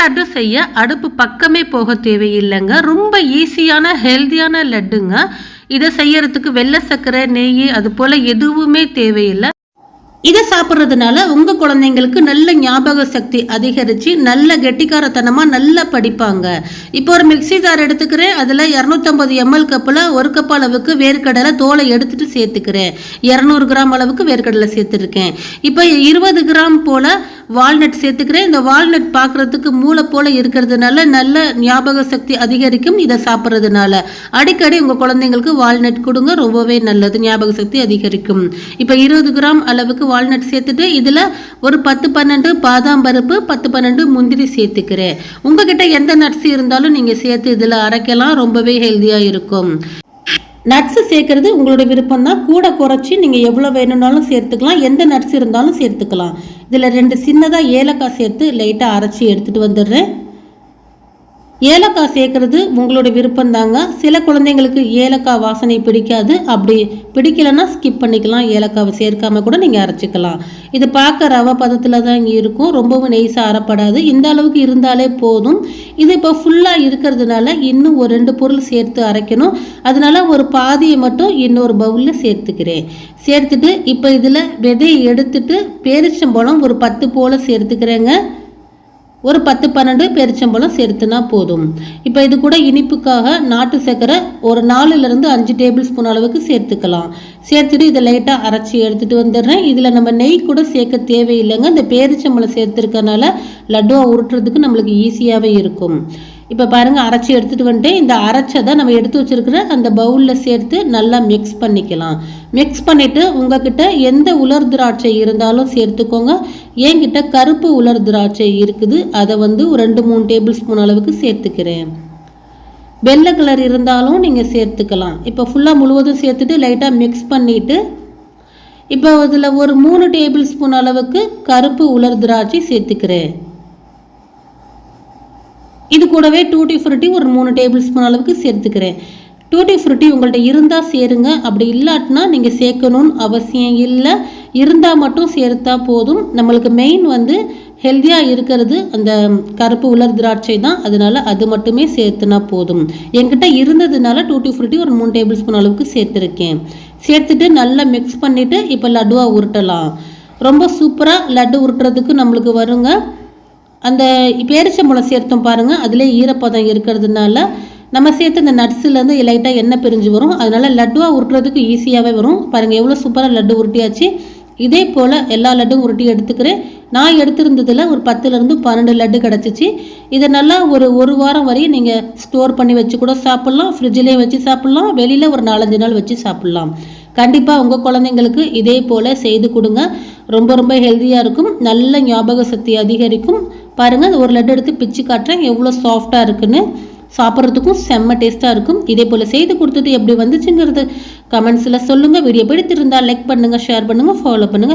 லட்டு செய்ய அடுப்பு பக்கமே போக தேவையில்லைங்க. ரொம்ப ஈஸியான ஹெல்த்தியான லட்டுங்க. இதை செய்யறதுக்கு வெள்ளை சர்க்கரை நெய் அது போல் எதுவுமே தேவையில்லை. இதை சாப்பிட்றதுனால உங்கள் குழந்தைங்களுக்கு நல்ல ஞாபக சக்தி அதிகரித்து நல்ல கெட்டிக்காரத்தனமாக நல்லா படிப்பாங்க. இப்போ ஒரு மிக்சி ஜார் எடுத்துக்கிறேன் அதில் இரநூத்தம்பது எம்எல் கப்பில் ஒரு கப் அளவுக்கு வேர்க்கடலை தோலை எடுத்துட்டு சேர்த்துக்கிறேன். இரநூறு கிராம் அளவுக்கு வேர்க்கடலை சேர்த்துருக்கேன். இப்போ இருபது கிராம் போல் வால்நட் சேர்த்துக்கிறேன். இந்த வால்நட் பார்க்குறதுக்கு மூளை போல் இருக்கிறதுனால நல்ல ஞாபக சக்தி அதிகரிக்கும் இதை சாப்பிட்றதுனால. அடிக்கடி உங்கள் குழந்தைங்களுக்கு வால்நட் கொடுங்க ரொம்பவே நல்லது ஞாபக சக்தி அதிகரிக்கும். இப்போ இருபது கிராம் அளவுக்கு வால்நட் சேர்த்துட்டு இதில் ஒரு பத்து பன்னெண்டு பாதாம் பருப்பு பத்து பன்னெண்டு முந்திரி சேர்த்துக்கிறேன். உங்ககிட்ட எந்த நட்ஸ் இருந்தாலும் நீங்கள் சேர்த்து இதில் அரைக்கலாம். ரொம்பவே ஹெல்த்தியாக இருக்கும். நட்ஸு சேர்க்கறது உங்களோட விருப்பம் தான் கூட குறைச்சி நீங்கள் எவ்வளோ வேணும்னாலும் சேர்த்துக்கலாம். எந்த நட்ஸ் இருந்தாலும் சேர்த்துக்கலாம். இதில் ரெண்டு சின்னதாக ஏலக்காய் சேர்த்து லைட்டாக அரைச்சி எடுத்துகிட்டு வந்துடுறேன். ஏலக்காய் சேர்க்கறது உங்களோட விருப்பம் தாங்க சில குழந்தைங்களுக்கு ஏலக்காய் வாசனை பிடிக்காது. அப்படி பிடிக்கலன்னா ஸ்கிப் பண்ணிக்கலாம். ஏலக்காவை சேர்க்காம கூட நீங்கள் அரைச்சிக்கலாம். இது பார்க்க ரவை பதத்தில் தான் இங்கே இருக்கும். ரொம்பவும் நெய்ஸாக அறப்படாது இந்த அளவுக்கு இருந்தாலே போதும். இது இப்போ ஃபுல்லாக இருக்கிறதுனால இன்னும் ஒரு ரெண்டு பொருள் சேர்த்து அரைக்கணும். அதனால ஒரு பாதியை மட்டும் இன்னொரு பவுலில் சேர்த்துக்கிறேன். சேர்த்துட்டு இப்போ இதில் விதையை எடுத்துட்டு பேரிச்சம்பழம் ஒரு பத்து போல் சேர்த்துக்கிறேங்க. ஒரு பத்து பன்னெண்டு பெருச்சம்பழம் சேர்த்துனா போதும். இப்போ இது கூட இனிப்புக்காக நாட்டு சர்க்கரை ஒரு நாலுலேருந்து அஞ்சு டேபிள் ஸ்பூன் அளவுக்கு சேர்த்துக்கலாம். சேர்த்துட்டு இதை லைட்டாக அரைச்சி எடுத்துகிட்டு வந்துடுறேன். இதில் நம்ம நெய் கூட சேர்க்க தேவையில்லைங்க. இந்த பேரிச்சம்பழம் சேர்த்துருக்கனால லட்டுவை உருட்டுறதுக்கு நம்மளுக்கு ஈஸியாகவே இருக்கும். இப்போ பாருங்கள் அரைச்சி எடுத்துகிட்டு வந்துட்டு இந்த அரைச்சதை நம்ம எடுத்து வச்சுருக்கிற அந்த பவுலில் சேர்த்து நல்லா மிக்ஸ் பண்ணிக்கலாம். மிக்ஸ் பண்ணிவிட்டு உங்ககிட்ட எந்த உலர் திராட்சை இருந்தாலும் சேர்த்துக்கோங்க. என்கிட்ட கருப்பு உலர் திராட்சை இருக்குது. அதை வந்து ஒரு ரெண்டு மூணு டேபிள் ஸ்பூன் அளவுக்கு சேர்த்துக்கிறேன். வெள்ளை கலர் இருந்தாலும் நீங்கள் சேர்த்துக்கலாம். இப்போ ஃபுல்லாக முழுவதும் சேர்த்துட்டு லைட்டாக மிக்ஸ் பண்ணிவிட்டு இப்போ அதில் ஒரு மூணு டேபிள் ஸ்பூன் அளவுக்கு கருப்பு உலர் திராட்சை சேர்த்துக்கிறேன். இது கூடவே டூட்டி ஃப்ரூட்டி ஒரு மூணு டேபிள் ஸ்பூன் அளவுக்கு சேர்த்துக்கிறேன். டூட்டி ஃப்ரூட்டி உங்கள்கிட்ட இருந்தால் சேருங்க. அப்படி இல்லாட்டினா நீங்கள் சேர்க்கணும்னு அவசியம் இல்லை. இருந்தால் மட்டும் சேர்த்தா போதும். நம்மளுக்கு மெயின் வந்து ஹெல்த்தியாக இருக்கிறது அந்த கருப்பு உலர் திராட்சை தான். அதனால அது மட்டுமே சேர்த்துனா போதும். என்கிட்ட இருந்ததுனால டூட்டி ஃப்ரூட்டி ஒரு மூணு டேபிள் ஸ்பூன் அளவுக்கு சேர்த்துருக்கேன். சேர்த்துட்டு நல்லா மிக்ஸ் பண்ணிவிட்டு இப்போ லட்டுவாக உருட்டலாம். ரொம்ப சூப்பராக லட்டு உருட்டுறதுக்கு நம்மளுக்கு வருங்க. அந்த பேரிச்சம்பழம் சேர்த்தோம் பாருங்கள் அதிலே ஈரப்பதம் இருக்கிறதுனால நம்ம சேர்த்து இந்த நட்ஸுலேருந்து லைட்டாக எண்ணெய் பிரிஞ்சு வரும். அதனால் லட்டுவாக உருட்டுறதுக்கு ஈஸியாகவே வரும். பாருங்கள் எவ்வளோ சூப்பராக லட்டு உருட்டியாச்சு. இதே போல் எல்லா லட்டும் உருட்டி எடுத்துக்கிறேன். நான் எடுத்திருந்ததில் ஒரு பத்துலேருந்து பன்னெண்டு லட்டு கிடச்சிச்சு. இதை நல்லா ஒரு ஒரு வாரம் வரையும் நீங்கள் ஸ்டோர் பண்ணி வச்சு கூட சாப்பிட்லாம். ஃப்ரிட்ஜிலே வச்சு சாப்பிட்லாம். வெளியில் ஒரு நாலஞ்சு நாள் வச்சு சாப்பிட்லாம். கண்டிப்பாக உங்கள் குழந்தைங்களுக்கு இதே போல் செய்து கொடுங்க. ரொம்ப ரொம்ப ஹெல்த்தியாக இருக்கும். நல்ல ஞாபக சக்தி அதிகரிக்கும். பாருங்கள் ஒரு லட்டு எடுத்து பிச்சு காட்டுறேன். எவ்வளோ சாஃப்டாக இருக்குன்னு. சாப்பிட்றதுக்கும் செம்ம டேஸ்ட்டாக இருக்கும். இதே போல் செய்து கொடுத்துட்டு எப்படி வந்துச்சுங்கிறது கமெண்ட்ஸில் சொல்லுங்கள் வீடியோ பிடித்திருந்தால் லைக் பண்ணுங்கள் ஷேர் பண்ணுங்கள் ஃபாலோ பண்ணுங்கள்